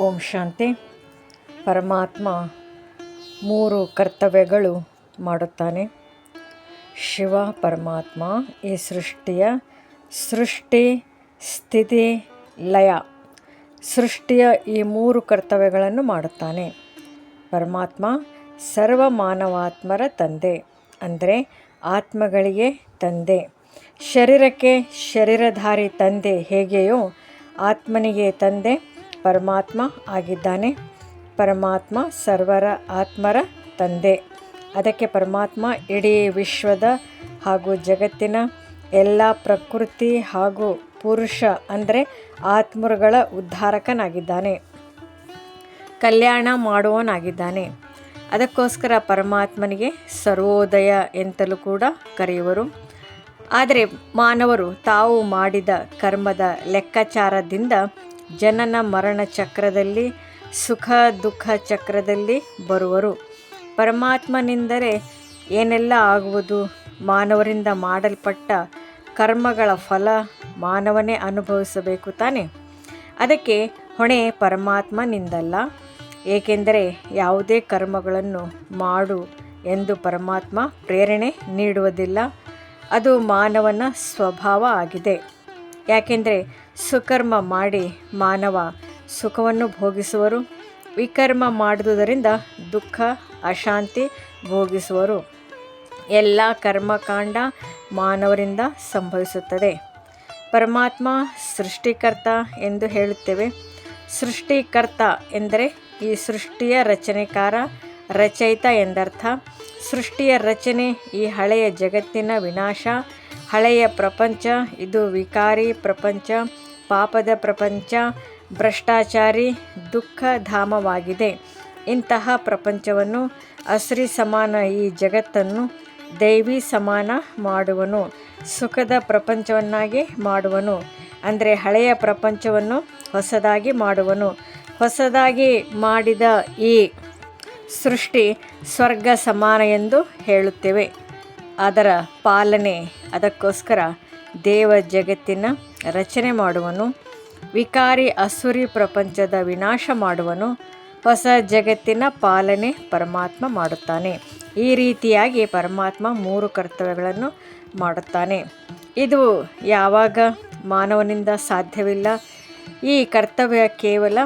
ಓಂ ಶಾಂತಿ. ಪರಮಾತ್ಮ ಮೂರು ಕರ್ತವ್ಯಗಳು ಮಾಡುತ್ತಾನೆ. ಶಿವ, ಪರಮಾತ್ಮ, ಈ ಸೃಷ್ಟಿಯ ಸೃಷ್ಟಿ, ಸ್ಥಿತಿ, ಲಯ. ಸೃಷ್ಟಿಯ ಈ ಮೂರು ಕರ್ತವ್ಯಗಳನ್ನು ಮಾಡುತ್ತಾನೆ. ಪರಮಾತ್ಮ ಸರ್ವ ಮಾನವಾತ್ಮರ ತಂದೆ, ಅಂದರೆ ಆತ್ಮಗಳಿಗೆ ತಂದೆ. ಶರೀರಕ್ಕೆ ಶರೀರಧಾರಿ ತಂದೆ ಹೇಗೆಯೋ ಆತ್ಮನಿಗೆ ತಂದೆ ಪರಮಾತ್ಮ ಆಗಿದ್ದಾನೆ. ಪರಮಾತ್ಮ ಸರ್ವರ ಆತ್ಮರ ತಂದೆ. ಅದಕ್ಕೆ ಪರಮಾತ್ಮ ಇಡೀ ವಿಶ್ವದ ಹಾಗೂ ಜಗತ್ತಿನ ಎಲ್ಲ ಪ್ರಕೃತಿ ಹಾಗೂ ಪುರುಷ ಅಂದರೆ ಆತ್ಮರುಗಳ ಉದ್ಧಾರಕನಾಗಿದ್ದಾನೆ. ಕಲ್ಯಾಣ ಮಾಡುವನಾಗಿದ್ದಾನೆ ಅದಕ್ಕೋಸ್ಕರ ಪರಮಾತ್ಮನಿಗೆ ಸರ್ವೋದಯ ಎಂತಲೂ ಕೂಡ ಕರೆಯುವರು. ಆದರೆ ಮಾನವರು ತಾವು ಮಾಡಿದ ಕರ್ಮದ ಲೆಕ್ಕಾಚಾರದಿಂದ ಜನನ ಮರಣ ಚಕ್ರದಲ್ಲಿ, ಸುಖ ದುಃಖ ಚಕ್ರದಲ್ಲಿ ಬರುವರು. ಪರಮಾತ್ಮನೆಂದರೆ ಏನೆಲ್ಲ ಆಗುವುದು? ಮಾನವರಿಂದ ಮಾಡಲ್ಪಟ್ಟ ಕರ್ಮಗಳ ಫಲ ಮಾನವನೇ ಅನುಭವಿಸಬೇಕು ತಾನೆ? ಅದಕ್ಕೆ ಹೊಣೆ ಪರಮಾತ್ಮನಿಂದಲ್ಲ. ಏಕೆಂದರೆ ಯಾವುದೇ ಕರ್ಮಗಳನ್ನು ಮಾಡು ಎಂದು ಪರಮಾತ್ಮ ಪ್ರೇರಣೆ ನೀಡುವುದಿಲ್ಲ. ಅದು ಮಾನವನ ಸ್ವಭಾವ ಆಗಿದೆ. ಯಾಕೆಂದರೆ ಸುಕರ್ಮ ಮಾಡಿ ಮಾನವ ಸುಖವನ್ನು ಭೋಗಿಸುವರು. ವಿಕರ್ಮ ಮಾಡುವುದರಿಂದ ದುಃಖ, ಅಶಾಂತಿ ಭೋಗಿಸುವರು. ಎಲ್ಲ ಕರ್ಮಕಾಂಡ ಮಾನವರಿಂದ ಸಂಭವಿಸುತ್ತದೆ. ಪರಮಾತ್ಮ ಸೃಷ್ಟಿಕರ್ತ ಎಂದು ಹೇಳುತ್ತೇವೆ. ಸೃಷ್ಟಿಕರ್ತ ಎಂದರೆ ಈ ಸೃಷ್ಟಿಯ ರಚನೆಕಾರ, ರಚಯಿತ ಎಂದರ್ಥ. ಸೃಷ್ಟಿಯ ರಚನೆ ಈ ಹಳೆಯ ಜಗತ್ತಿನ ವಿನಾಶ, ಹಳೆಯ ಪ್ರಪಂಚ, ಇದು ವಿಕಾರಿ ಪ್ರಪಂಚ. ಪಾಪದ ಪ್ರಪಂಚ ಭ್ರಷ್ಟಾಚಾರಿ ದುಃಖ ಧಾಮವಾಗಿದೆ ಇಂತಹ ಪ್ರಪಂಚವನ್ನು ಅಸ್ರಿ ಸಮಾನ ಈ ಜಗತ್ತನ್ನು ದೈವಿ ಸಮಾನ ಮಾಡುವನು, ಸುಖದ ಪ್ರಪಂಚವನ್ನಾಗಿ ಮಾಡುವನು, ಅಂದರೆ ಹಳೆಯ ಪ್ರಪಂಚವನ್ನು ಹೊಸದಾಗಿ ಮಾಡುವನು. ಹೊಸದಾಗಿ ಮಾಡಿದ ಈ ಸೃಷ್ಟಿ ಸ್ವರ್ಗ ಸಮಾನ ಎಂದು ಹೇಳುತ್ತೇವೆ. ಅದರ ಪಾಲನೆ, ಅದಕ್ಕೋಸ್ಕರ ದೇವ ಜಗತ್ತಿನ ರಚನೆ ಮಾಡುವನು, ವಿಕಾರಿ ಅಸುರಿ ಪ್ರಪಂಚದ ವಿನಾಶ ಮಾಡುವನು, ಹೊಸ ಜಗತ್ತಿನ ಪಾಲನೆ ಪರಮಾತ್ಮ ಮಾಡುತ್ತಾನೆ. ಈ ರೀತಿಯಾಗಿ ಪರಮಾತ್ಮ ಮೂರು ಕರ್ತವ್ಯಗಳನ್ನು ಮಾಡುತ್ತಾನೆ. ಇದು ಯಾವಾಗ ಮಾನವನಿಂದ ಸಾಧ್ಯವಿಲ್ಲ, ಈ ಕರ್ತವ್ಯ ಕೇವಲ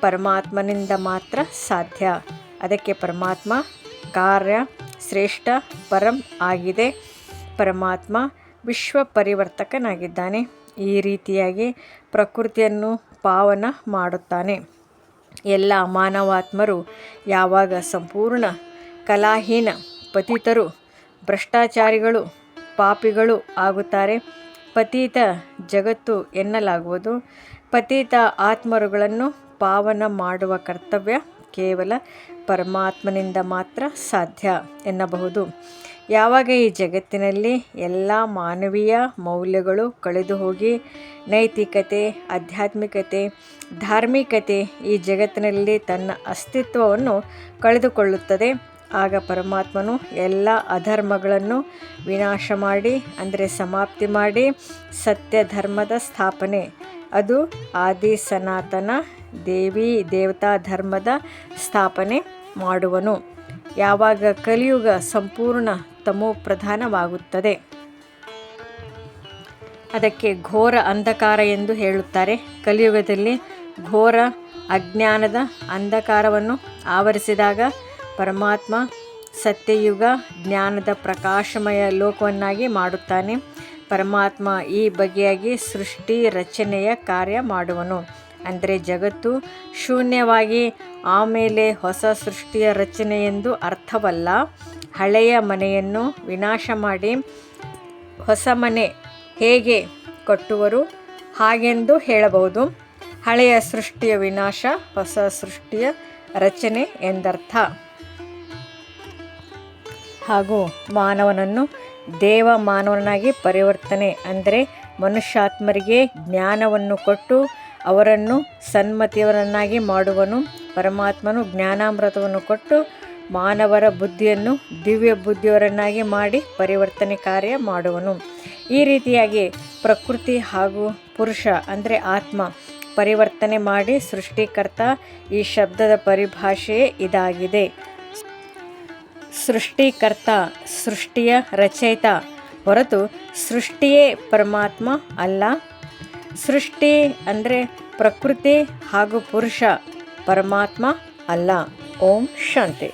ಪರಮಾತ್ಮನಿಂದ ಮಾತ್ರ ಸಾಧ್ಯ. ಅದಕ್ಕೆ ಪರಮಾತ್ಮ ಕಾರ್ಯ ಶ್ರೇಷ್ಠ, ಪರಂ ಆಗಿದೆ. ಪರಮಾತ್ಮ ವಿಶ್ವ ಪರಿವರ್ತಕನಾಗಿದ್ದಾನೆ ಈ ರೀತಿಯಾಗಿ ಪ್ರಕೃತಿಯನ್ನು ಪಾವನ ಮಾಡುತ್ತಾನೆ. ಎಲ್ಲ ಮಾನವಾತ್ಮರು ಯಾವಾಗ ಸಂಪೂರ್ಣ ಕಲಾಹೀನ ಪತಿತರು, ಭ್ರಷ್ಟಾಚಾರಿಗಳು, ಪಾಪಿಗಳು ಆಗುತ್ತಾರೆ? ಪತೀತ ಜಗತ್ತು ಎನ್ನಲಾಗುವುದು. ಪತೀತ ಆತ್ಮರುಗಳನ್ನು ಪಾವನ ಮಾಡುವ ಕರ್ತವ್ಯ ಕೇವಲ ಪರಮಾತ್ಮನಿಂದ ಮಾತ್ರ ಸಾಧ್ಯ ಎನ್ನಬಹುದು. ಯಾವಾಗ ಈ ಜಗತ್ತಿನಲ್ಲಿ ಎಲ್ಲ ಮಾನವೀಯ ಮೌಲ್ಯಗಳು ಕಳೆದು ಹೋಗಿ ನೈತಿಕತೆ, ಆಧ್ಯಾತ್ಮಿಕತೆ, ಧಾರ್ಮಿಕತೆ ಈ ಜಗತ್ತಿನಲ್ಲಿ ತನ್ನ ಅಸ್ತಿತ್ವವನ್ನು ಕಳೆದುಕೊಳ್ಳುತ್ತದೆ. ಆಗ ಪರಮಾತ್ಮನು ಎಲ್ಲ ಅಧರ್ಮಗಳನ್ನು ವಿನಾಶ ಮಾಡಿ, ಅಂದರೆ ಸಮಾಪ್ತಿ ಮಾಡಿ ಸತ್ಯ ಧರ್ಮದ ಸ್ಥಾಪನೆ. ಅದು ಆದಿ ಸನಾತನ ದೇವಿ ದೇವತಾ ಧರ್ಮದ ಸ್ಥಾಪನೆ ಮಾಡುವನು. ಯಾವಾಗ ಕಲಿಯುಗ ಸಂಪೂರ್ಣ ತಮೋ ಪ್ರಧಾನವಾಗುತ್ತದೆ. ಅದಕ್ಕೆ ಘೋರ ಅಂಧಕಾರ ಎಂದು ಹೇಳುತ್ತಾರೆ. ಕಲಿಯುಗದಲ್ಲಿ ಘೋರ ಅಜ್ಞಾನದ ಅಂಧಕಾರವನ್ನು ಆವರಿಸಿದಾಗ ಪರಮಾತ್ಮ ಸತ್ಯಯುಗ ಜ್ಞಾನದ ಪ್ರಕಾಶಮಯ ಲೋಕವನ್ನಾಗಿ ಮಾಡುತ್ತಾನೆ. ಪರಮಾತ್ಮ ಈ ಬಗೆಯಾಗಿ ಸೃಷ್ಟಿ ರಚನೆಯ ಕಾರ್ಯ ಮಾಡುವನು. ಅಂದರೆ ಜಗತ್ತು ಶೂನ್ಯವಾಗಿ ಆಮೇಲೆ ಹೊಸ ಸೃಷ್ಟಿಯ ರಚನೆ ಎಂದು ಅರ್ಥವಲ್ಲ. ಹಳೆಯ ಮನೆಯನ್ನು ವಿನಾಶ ಮಾಡಿ ಹೊಸ ಮನೆ ಹೇಗೆ ಕಟ್ಟುವರು ಹಾಗೆಂದು ಹೇಳಬಹುದು. ಹಳೆಯ ಸೃಷ್ಟಿಯ ವಿನಾಶ, ಹೊಸ ಸೃಷ್ಟಿಯ ರಚನೆ ಎಂದರ್ಥ. ಹಾಗೂ ಮಾನವನನ್ನು ದೇವ ಮಾನವನಾಗಿ ಪರಿವರ್ತನೆ ಅಂದರೆ ಮನುಷ್ಯಾತ್ಮರಿಗೆ ಜ್ಞಾನವನ್ನು ಕೊಟ್ಟು ಅವರನ್ನು ಸನ್ಮತಿಯವರನ್ನಾಗಿ ಮಾಡುವನು, ಪರಮಾತ್ಮನು ಜ್ಞಾನಾಮೃತವನ್ನು ಕೊಟ್ಟು ಮಾನವರ ಬುದ್ಧಿಯನ್ನು ದಿವ್ಯ ಬುದ್ಧಿಯವರನ್ನಾಗಿ ಮಾಡಿ ಪರಿವರ್ತನೆ ಕಾರ್ಯ ಮಾಡುವನು. ಈ ರೀತಿಯಾಗಿ ಪ್ರಕೃತಿ ಹಾಗೂ ಪುರುಷ ಅಂದರೆ ಆತ್ಮ ಪರಿವರ್ತನೆ ಮಾಡಿ ಸೃಷ್ಟಿಕರ್ತ ಈ ಶಬ್ದದ ಪರಿಭಾಷೆಯೇ ಇದಾಗಿದೆ. ಸೃಷ್ಟಿಕರ್ತ ಸೃಷ್ಟಿಯ ರಚಯಿತ ಹೊರತು ಸೃಷ್ಟಿಯೇ ಪರಮಾತ್ಮ ಅಲ್ಲ. ಸೃಷ್ಟಿ ಅಂದರೆ ಪ್ರಕೃತಿ ಹಾಗೂ ಪುರುಷ ಪರಮಾತ್ಮ ಅಲ್ಲ. ಓಂ ಶಾಂತಿ.